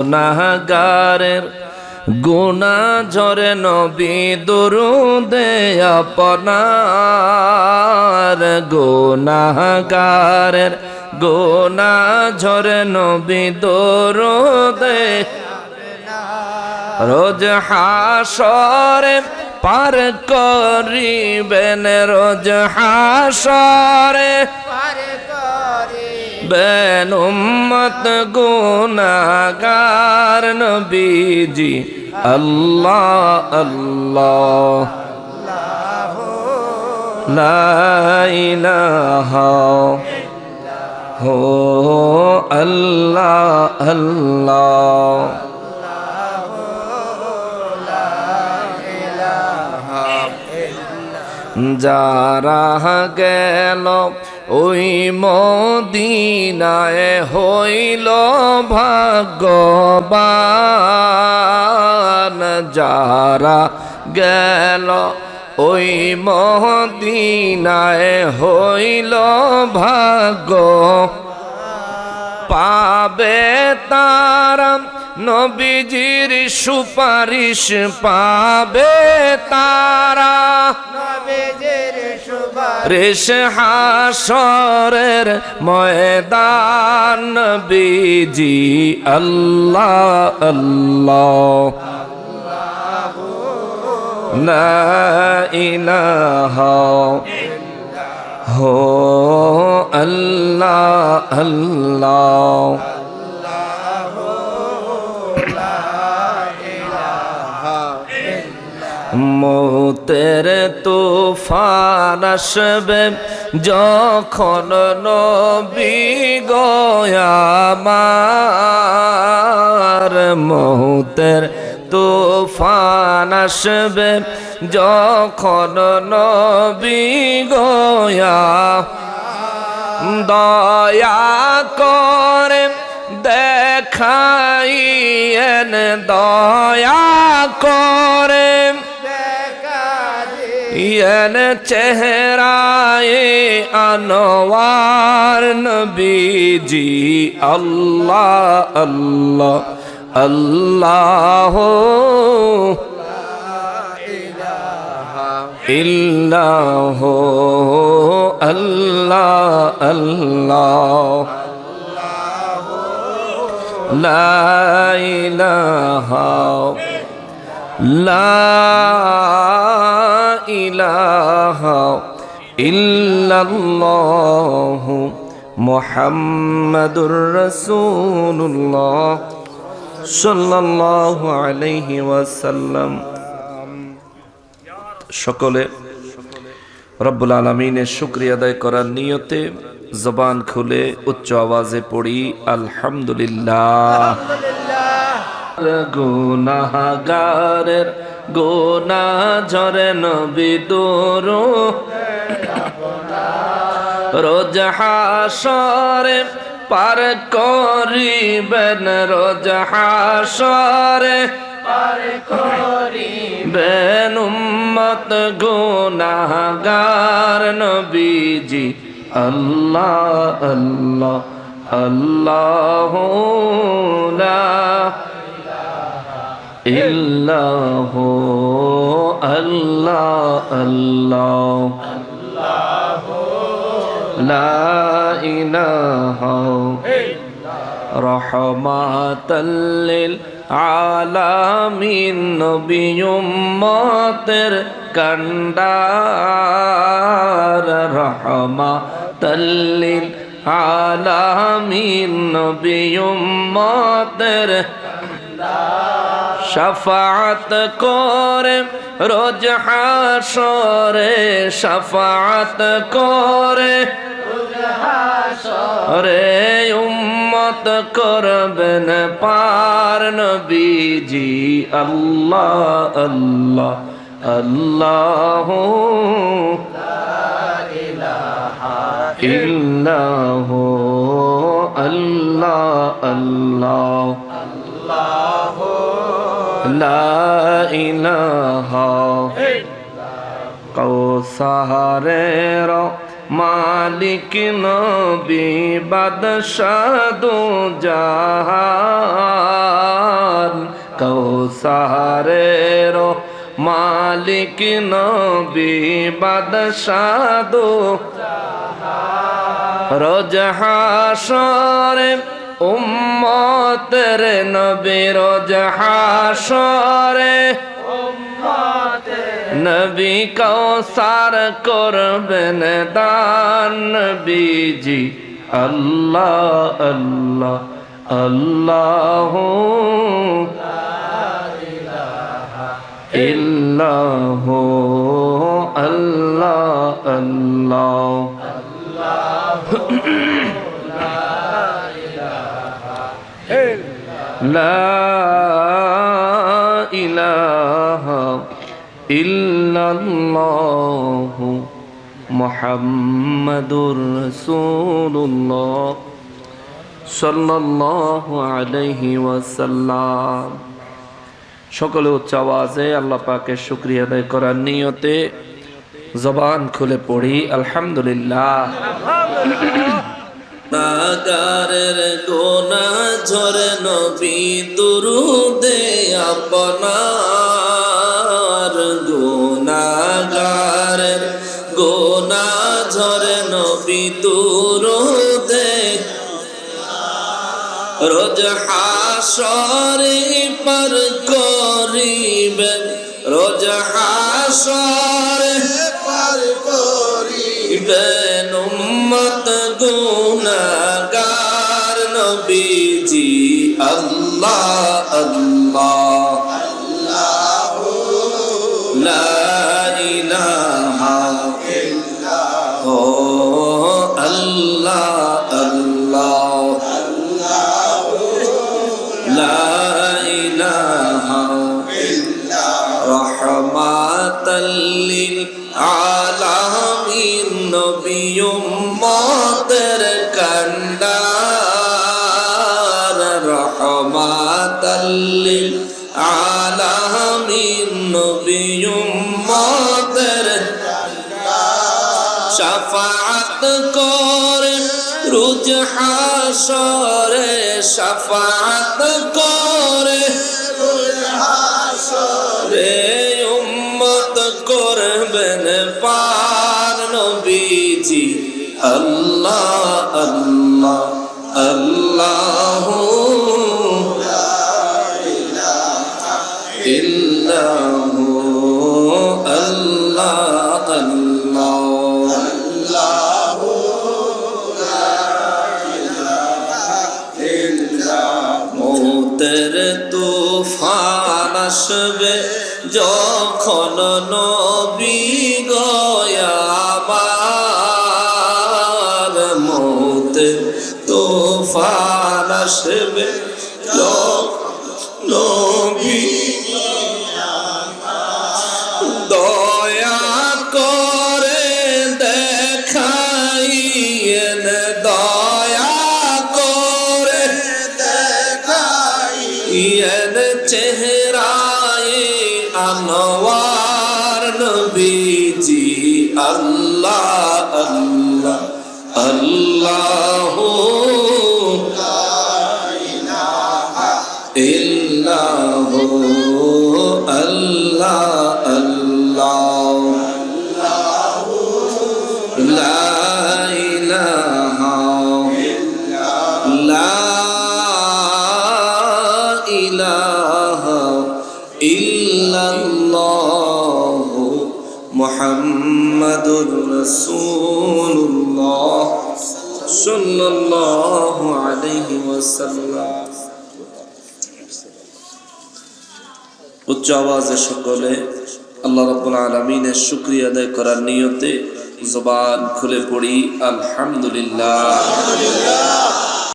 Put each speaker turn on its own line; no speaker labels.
গুনাহগারের গুনা ঝরে নবী দরুদে আপনার। গুনাহগারের গুনা ঝরে নবী দরুদে রোজ হাসরে পার করিবেন, রোজ হাসরে বেন উম্মত গুনাগার নবীজি। আল্লাহ আল্লাহ। লা ইলাহা হো আল্লাহ আল্লাহ। যারা গেল ওই মদিনায় হইল ভাগ্যবান। যারা গেল ওই মদিনায় হইল ভাগ্য পাবে তারা নবীজির সুপারিশ পাবে তারা। রেশ হাসরের ময়দান বিজি আল্লাহ আল্লাহ। লা ইলাহা হো আল্লাহ আল্লাহ। মৌতের তুফান আসবে যখন নবী গয়ামার মৌতের তুফান আসবে যখন নবী গয়া দয়া করে দেখাইয়েন, দয়া করে ইয়েন চেহারায় আনোয়ার নবীজি আল্লাহ আল্লাহ আল্লাহ ইল্লাহ আল্লাহ আল্লাহ ইল্লাল্লাহ মুহাম্মাদুর রাসূলুল্লাহ সাল্লাল্লাহু আলাইহি ওয়াসাল্লাম। সকলে রব্বুল আলমিনের শুক্রিয়া আদায় করার নিয়তে জবান খুলে উচ্চ আওয়াজে পড়ি, আলহামদুলিল্লাহ। গুনাগারের গোনা ঝরে নবী দোরো। রোজ হাসরে পার করিবেন, রোজ হাসরে করিবেন উম্মত গুনাহগার নবীজি। আল্লাহ আল্লাহ আল্লাহ লা ইল্লাহ আল্লাহ আল্লাহ লা ইলাহা রহমাতাল্লিল আলামিন নবী উম্মতের কান্ডার রহমাতাল্লিল আলামিন নবী উম্মতের শাফাত করে রোজ হাসরে শাফাত করে রে উম্মত করবেন পার নবীজি। আল্লাহ আল্লাহ আল্লাহ ইল্লাহ, আল্লাহ আল্লাহ। লা ইলাহা কৌসারের মালিক নবী বাদশাদু জাহান কৌসারের মালিক নবী বাদশাদু রোজহাসরে উম্মতের নবী রোজহাসরে নবী কৌসার করবেন দান নবীজি। আল্লাহ আল্লাহ আল্লাহ ইল্লাহ আল্লাহ আল্লাহ। لا إله إلا الله محمد رسول الله صلى الله عليه وسلم সকলে উচ্চ আওয়াজে আল্লাহ পাকের শুক্রিয়া আদায় করার নিয়তে জবান খুলে পড়ি আলহামদুলিল্লাহ নাগারের গোনা ঝরে নবী দুরুদে আপনার গোনাগারের গোনা ঝরে নবী দুরুদে। রোজ হাসরে পার করিবেন রোজ হাসরে
পার
করিবেন উম্মত গুনাগার নবীজি আল্লাহ আল্লাহ লা ইলাহা ও শাফাত করে রুজ হাসরে শাফাত করে। রে উম্মত করবেন পার নবীজি আল্লাহ আল্লাহ। মৌতের তুফান আসবে যখন নবী গয়াবার মৌতের তুফান আসবে। নবীজি আল্লাহ আল্লাহ আল্লাহ আল্লাহ আল্লাহ রাসূলুল্লাহ সাল্লাল্লাহু আলাইহি উচ্চ আওয়াজে সকলে আল্লাহ রাব্বুল আলামিনের শুকরিয়া আদায় করার নিয়তে জবান খুলে পড়ি, আলহামদুলিল্লাহ।